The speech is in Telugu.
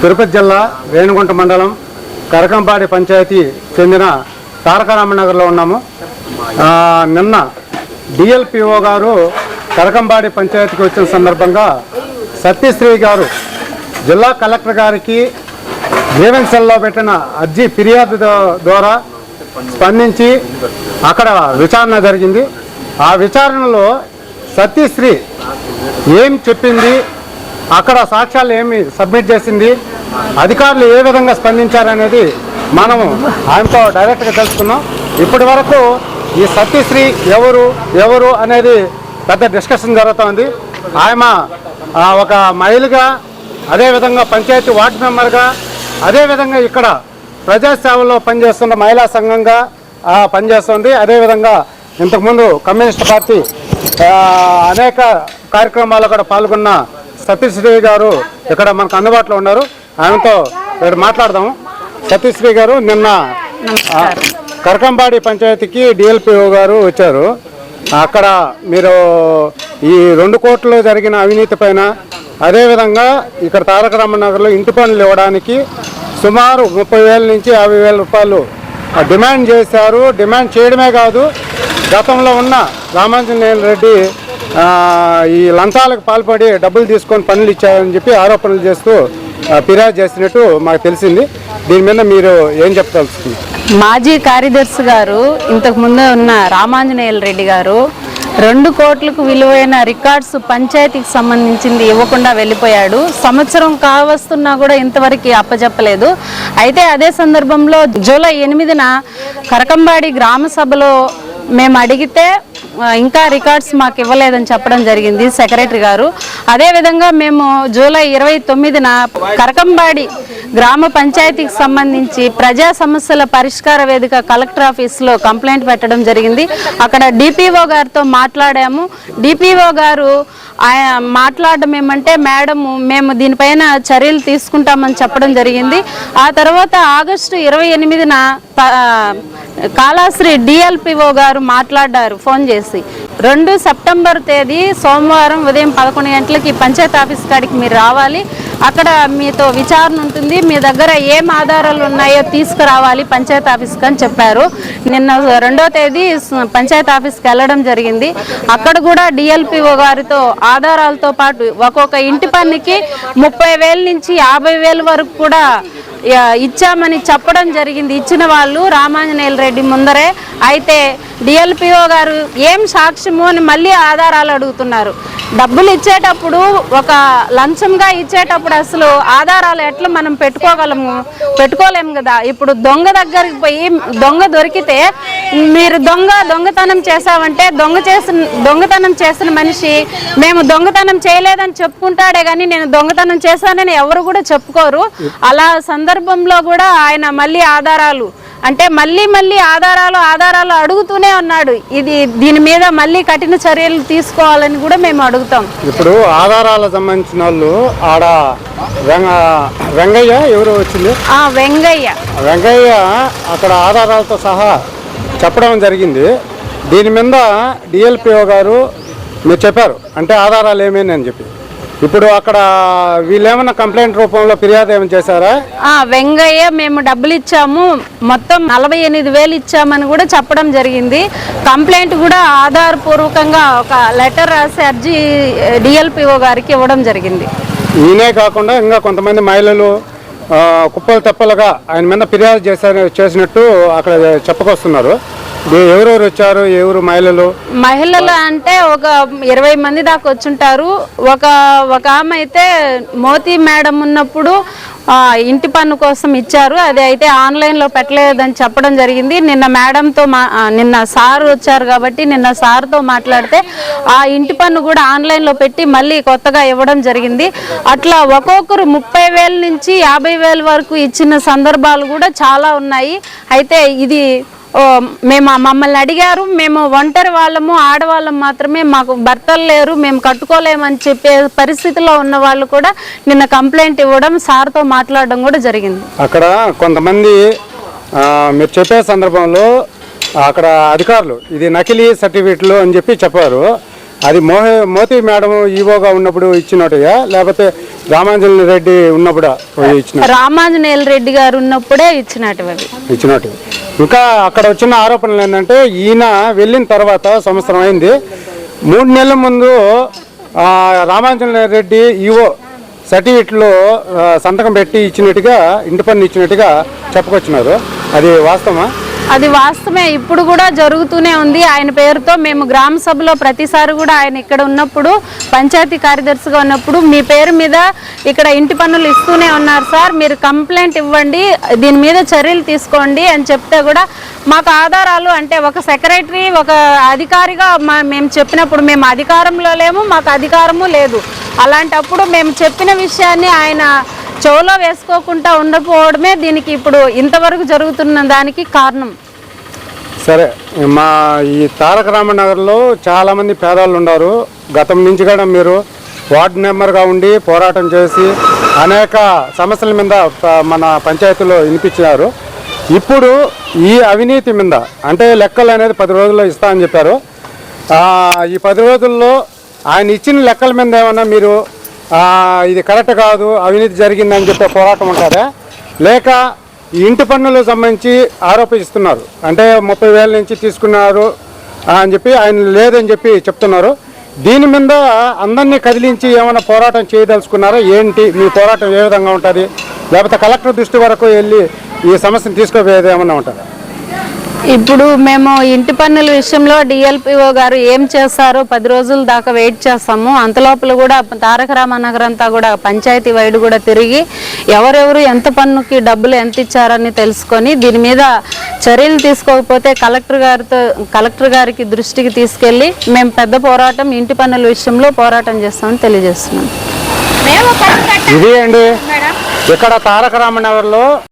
తిరుపతి జిల్లా రేణుగుంట మండలం కరకంపాడి పంచాయతీ చెందిన తారకరామనగర్లో ఉన్నాము. నిన్న డిఎల్పిఓ గారు కరకంపాడి పంచాయతీకి వచ్చిన సందర్భంగా సత్యశ్రీ గారు జిల్లా కలెక్టర్ గారికి గ్రీవెన్సెల్లో పెట్టిన అర్జీ ఫిర్యాదు ద్వారా స్పందించి అక్కడ విచారణ జరిగింది. ఆ విచారణలో సత్యశ్రీ ఏం చెప్పింది? అక్కడ సాక్ష్యాలు ఏమి సబ్మిట్ చేసింది? అధికారులు ఏ విధంగా స్పందించారనేది మనము ఆయనతో డైరెక్ట్గా తెలుసుకున్నాం. ఇప్పటి వరకు ఈ సత్యశ్రీ ఎవరు ఎవరు అనేది పెద్ద డిస్కషన్ జరుగుతోంది. ఆమె ఒక మహిళగా అదేవిధంగా పంచాయతీ వార్డు మెంబర్గా అదేవిధంగా ఇక్కడ ప్రజాసేవలో పనిచేస్తున్న మహిళా సంఘంగా పనిచేస్తుంది. అదేవిధంగా ఇంతకుముందు కమ్యూనిస్ట్ పార్టీ అనేక కార్యక్రమాల్లో కూడా పాల్గొన్న సతీశ్రీ గారు ఇక్కడ మనకు అందుబాటులో ఉన్నారు. ఆయనతో ఇక్కడ మాట్లాడదాము. సతీశ్రీ గారు నిన్న కరకంబాడి పంచాయతీకి డిఎల్పిఓ గారు వచ్చారు. అక్కడ మీరు ఈ రెండు కోట్లలో జరిగిన అవినీతి పైన అదేవిధంగా ఇక్కడ తారక రామనగర్లో ఇంటి పనులు ఇవ్వడానికి సుమారు ముప్పై వేల నుంచి యాభై వేల రూపాయలు ఆ, డిమాండ్ చేశారు. డిమాండ్ చేయడమే కాదు గతంలో ఉన్న రామాంజనేయులు రెడ్డి ఈ లంచాలకు పాల్పడి డబ్బులు తీసుకొని పనులు ఇచ్చారని చెప్పి ఆరోపణలు చేస్తూ ఫిర్యాదు చేసినట్టు మాకు తెలిసింది. దీని మీద మీరు ఏం చెప్పదలుచుకుంది మాజీ కార్యదర్శి గారు ఇంతకు ముందు ఉన్న రామాంజనేయుల రెడ్డి గారు రెండు కోట్లకు విలువైన రికార్డ్స్ పంచాయతీకి సంబంధించింది ఇవ్వకుండా వెళ్ళిపోయాడు. సంవత్సరం కావస్తున్నా కూడా ఇంతవరకు అప్పచెప్పలేదు అయితే అదే సందర్భంలో జూలై ఎనిమిదిన కరకంబాడి గ్రామ సభలో మేము అడిగితే ఇంకా రికార్డ్స్ మాకు ఇవ్వలేదని చెప్పడం జరిగింది సెక్రటరీ గారు. అదేవిధంగా మేము జూలై ఇరవై తొమ్మిదిన కరకంబాడి గ్రామ పంచాయతీకి సంబంధించి ప్రజా సమస్యల పరిష్కార వేదిక కలెక్టర్ ఆఫీస్లో కంప్లైంట్ పెట్టడం జరిగింది. అక్కడ డిపిఓ గారితో మాట్లాడాము. డిపిఓ గారు ఆయన మాట్లాడడం ఏమంటే మేడం మేము దీనిపైన చర్యలు తీసుకుంటామని చెప్పడం జరిగింది. ఆ తర్వాత ఆగస్టు ఇరవై ఎనిమిదిన కాళాశ్రీ డిఎల్పిఓ గారు మాట్లాడారు ఫోన్ చేసి. రెండు సెప్టెంబర్ తేదీ సోమవారం ఉదయం పదకొండు గంటలకి పంచాయత్ ఆఫీస్ కాడికి మీరు రావాలి. అక్కడ మీతో విచారణ ఉంటుంది. మీ దగ్గర ఏం ఆధారాలు ఉన్నాయో తీసుకురావాలి పంచాయత్ ఆఫీస్కి అని చెప్పారు. నిన్న రెండో తేదీ పంచాయత్ ఆఫీస్కి వెళ్ళడం జరిగింది. అక్కడ కూడా డిఎల్పిఓ గారితో ఆధారాలతో పాటు ఒక్కొక్క ఇంటి పన్నుకి ముప్పై వేల నుంచి యాభై వేల వరకు కూడా ఇచ్చామని చెప్పడం జరిగింది. ఇచ్చిన వాళ్ళు రామాంజనేయుల రెడ్డి ముందరే. అయితే డిఎల్పిఓ గారు ఏం సాక్ష్యము అని మళ్ళీ ఆధారాలు అడుగుతున్నారు. డబ్బులు ఇచ్చేటప్పుడు ఒక లంచంగా ఇచ్చేటప్పుడు అసలు ఆధారాలు ఎట్లా మనం పెట్టుకోగలము? పెట్టుకోలేము కదా. ఇప్పుడు దొంగ దగ్గరికి పోయి దొంగ దొరికితే మీరు దొంగ దొంగతనం చేసావంటే దొంగ చేసిన దొంగతనం చేసిన మనిషి మేము దొంగతనం చేయలేదని చెప్పుకుంటాడే కానీ నేను దొంగతనం చేశానని ఎవరు కూడా చెప్పుకోరు. అలా సందర్భంలో కూడా ఆయన మళ్ళీ ఆధారాలు అంటే మళ్ళీ మళ్ళీ ఆధారాలు ఆధారాలు అడుగుతూనే ఉన్నాడు. ఇది దీని మీద మళ్ళీ కఠిన చర్యలు తీసుకోవాలని కూడా మేము అడుగుతాం. ఇప్పుడు ఆధారాలకు సంబంధించిన వాళ్ళు ఆడ వెంగ వెంగయ్య ఎవరు వచ్చింది? ఆ వెంగయ్య. వెంగయ్య అక్కడ ఆధారాలతో సహా చెప్పడం జరిగింది. దీని మీద డిఎల్పిఓ గారు మీరు చెప్పారు. అంటే ఆధారాలు ఏమేమి అని చెప్పి. ఇప్పుడు అక్కడ వీళ్ళేమన్నా కంప్లైంట్ రూపంలో ఫిర్యాదు ఏమైనా చేశారా? ఆ వెంగయ్య మేము డబ్బులు ఇచ్చాము. మొత్తం నలభై ఎనిమిది వేలు ఇచ్చామని కూడా చెప్పడం జరిగింది. కంప్లైంట్ కూడా ఆధారపూర్వకంగా ఒక లెటర్ రాసి అర్జీ డిఎల్పిఓ గారికి ఇవ్వడం జరిగింది. ఈయనే కాకుండా ఇంకా కొంతమంది మహిళలు కుప్పలు తెప్పలుగా ఆయన మీద ఫిర్యాదు చేశారు చేసినట్టు అక్కడ చెప్పుకొస్తున్నారు. ఎవరెవరు వచ్చారు? ఎవరు మహిళలు? మహిళలు అంటే ఒక ఇరవై మంది దాకా వచ్చుంటారు. ఒక ఒక ఆమె అయితే మోతీ మేడం ఉన్నప్పుడు ఇంటి పన్ను కోసం ఇచ్చారు. అది అయితే ఆన్లైన్లో పెట్టలేదని చెప్పడం జరిగింది. నిన్న మేడంతో మా నిన్న సార్ వచ్చారు కాబట్టి నిన్న సార్తో మాట్లాడితే ఆ ఇంటి పన్ను కూడా ఆన్లైన్లో పెట్టి మళ్ళీ కొత్తగా ఇవ్వడం జరిగింది. అట్లా ఒక్కొక్కరు ముప్పై వేల నుంచి యాభై వేల వరకు ఇచ్చిన సందర్భాలు కూడా చాలా ఉన్నాయి. అయితే ఇది మేము మమ్మల్ని అడిగారు మేము ఒంటరి వాళ్ళము ఆడవాళ్ళం మాత్రమే మాకు భర్తలు లేరు మేము కట్టుకోలేమని చెప్పే పరిస్థితిలో ఉన్న వాళ్ళు కూడా నిన్న కంప్లైంట్ ఇవ్వడం సార్తో మాట్లాడడం కూడా జరిగింది. అక్కడ కొంతమంది మీరు చెప్పే సందర్భంలో అక్కడ అధికారులు ఇది నకిలీ సర్టిఫికెట్లు అని చెప్పి చెప్పారు. అది మోహ మోతి మేడం ఈవోగా ఉన్నప్పుడు ఇచ్చినట్టుగా లేకపోతే రామాంజన రెడ్డి ఉన్నప్పుడు ఇచ్చిన రామాంజనేయుల రెడ్డి గారు ఉన్నప్పుడే ఇచ్చినట్టు ఇచ్చినట్టు. ఇంకా అక్కడ వచ్చిన ఆరోపణలు ఏంటంటే ఈయన వెళ్ళిన తర్వాత సంవత్సరం అయింది. మూడు నెలల ముందు రామాంజన రెడ్డి ఈవో సర్టిఫికెట్లో సంతకం పెట్టి ఇచ్చినట్టుగా ఇంటి పన్ను ఇచ్చినట్టుగా చెప్పుకొచ్చినారు. అది వాస్తవమా? అది వాస్తవమే. ఇప్పుడు కూడా జరుగుతూనే ఉంది. ఆయన పేరుతో మేము గ్రామ సభలో ప్రతిసారి కూడా ఆయన ఇక్కడ ఉన్నప్పుడు పంచాయతీ కార్యదర్శిగా ఉన్నప్పుడు మీ పేరు మీద ఇక్కడ ఇంటి పనులు ఇస్తూనే ఉన్నారు సార్. మీరు కంప్లైంట్ ఇవ్వండి దీని మీద చర్యలు తీసుకోండి అని చెప్తే కూడా మాకు ఆధారాలు అంటే ఒక సెక్రటరీ ఒక అధికారిగా మా- మేము చెప్పినప్పుడు మేము అధికారంలో లేము మాకు అధికారము లేదు. అలాంటప్పుడు మేము చెప్పిన విషయాన్ని ఆయన చెవులో వేసుకోకుండా ఉండకపోవడమే దీనికి ఇప్పుడు ఇంతవరకు జరుగుతున్న దానికి కారణం. సరే మా ఈ తారక రామనగర్లో చాలామంది పేదవాళ్ళు ఉన్నారు. గతం నుంచి కూడా మీరు వార్డు మెంబర్గా ఉండి పోరాటం చేసి అనేక సమస్యల మీద మన పంచాయతీలో వినిపించినారు. ఇప్పుడు ఈ అవినీతి మీద అంటే లెక్కలు అనేది పది రోజుల్లో ఇస్తా అని చెప్పారు. ఈ పది రోజుల్లో ఆయన ఇచ్చిన లెక్కల మీద ఏమన్నా మీరు ఇది కరెక్ట్ కాదు అవినీతి జరిగిందని చెప్పే పోరాటం ఉంటుందా లేక ఈ ఇంటి పన్నులకు సంబంధించి ఆరోపిస్తున్నారు. అంటే ముప్పై వేల నుంచి తీసుకున్నారు అని చెప్పి ఆయన లేదని చెప్పి చెప్తున్నారు. దీని మీద అందరినీ కదిలించి ఏమైనా పోరాటం చేయదలుచుకున్నారా? ఏంటి? మీ పోరాటం ఏ విధంగా ఉంటుంది? లేకపోతే కలెక్టర్ దృష్టి వరకు వెళ్ళి ఈ సమస్యను తీసుకోపోయేది ఏమన్నా ఉంటుందా? ఇప్పుడు మేము ఇంటి పన్నుల విషయంలో డిఎల్పిఓ గారు ఏం చేస్తారో పది రోజుల దాకా వెయిట్ చేస్తాము. అంతలోపల కూడా తారక రామనగర్ అంతా కూడా పంచాయతీ వైడ్ కూడా తిరిగి ఎవరెవరు ఎంత పన్నుకి డబ్బులు ఎంత ఇచ్చారని తెలుసుకొని దీని మీద చర్యలు తీసుకోకపోతే కలెక్టర్ గారితో కలెక్టర్ గారికి దృష్టికి తీసుకెళ్ళి మేము పెద్ద పోరాటం ఇంటి పన్నుల విషయంలో పోరాటం చేస్తామని తెలియజేస్తున్నాం. ఇది అండి ఇక్కడ తారక రామనగర్లో